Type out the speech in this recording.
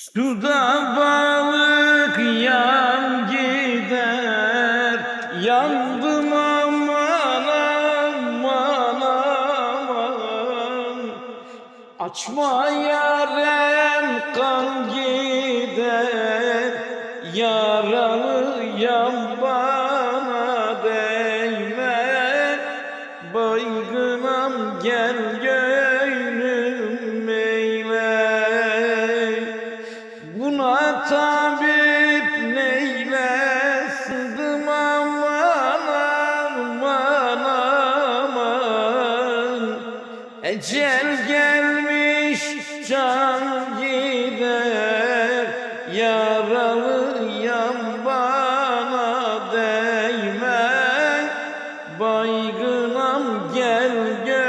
Suda balık yan gider Yandım aman aman aman. Açma yarem kan gider Yaralı yan bana değme. Baygınam gel gel. Tabip neyle sızdım aman aman aman. Ecel gelmiş can gider Yaralı yan bana değme. Baygınam gel gel.